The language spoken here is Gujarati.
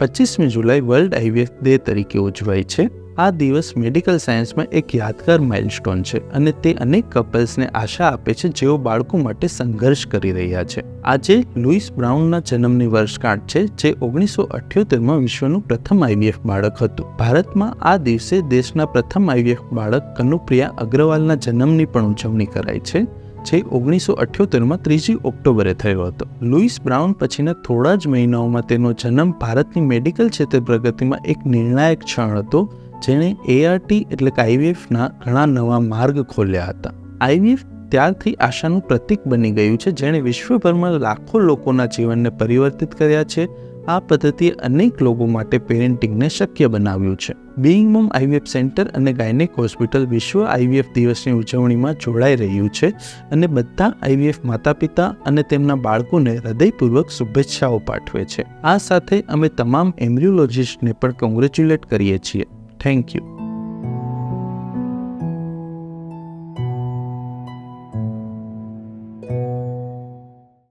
પચીસમી જુલાઈ વર્લ્ડ આઈવીએફ ડે તરીકે ઉજવાય છે. આ દિવસ મેડિકલ સાયન્સમાં એક યાદગાર માઇલસ્ટોન છે અને તે અનેક કપલ્સને આશા આપે છે જેઓ બાળકો માટે સંઘર્ષ કરી રહ્યા છે. આજે લુઈસ બ્રાઉનના જન્મની વર્ષગાંઠ છે, જે ઓગણીસો અઠ્યોતેરમાં વિશ્વનું પ્રથમ આઈવીએફ બાળક હતું. ભારતમાં આ દિવસે દેશના પ્રથમ આઈવીએફ બાળક કનુપ્રિયા અગ્રવાલના જન્મની પણ ઉજવણી કરાય છે. જે ઓગણીસો અઠ્યોતેરમાં ત્રીજી ઓક્ટોબરે થયો હતો. લુઈસ બ્રાઉન પછીના થોડા જ મહિનાઓમાં તેનો જન્મ ભારતની મેડિકલ ક્ષેત્રે પ્રગતિમાં એક નિર્ણાયક ક્ષણ હતો, જેણે એઆરટી એટલે કે આઈવીએફના ઘણા નવા માર્ગ ખોલ્યા હતા. આઈવીએફ ત્યારથી આશાનું પ્રતીક બની ગયું છે, જેણે વિશ્વભરમાં લાખો લોકોના જીવનને પરિવર્તિત કર્યા છે આ પદ્ધતિએ અનેક લોકો માટે પેરેન્ટિંગને શક્ય બનાવ્યું છે. બિંગ મોમ આઈવીએફ સેન્ટર અને ગાયનેક હોસ્પિટલ વિશ્વ આઈવીએફ દિવસની ઉજવણીમાં જોડાઈ રહ્યું છે અને બધા આઈવીએફ માતા પિતા અને તેમના બાળકોને હૃદયપૂર્વક શુભેચ્છાઓ પાઠવે છે. આ સાથે અમે તમામ એમ્બ્રિયોલોજિસ્ટને પણ કોંગ્રેચ્યુલેટ કરીએ છીએ. Thank you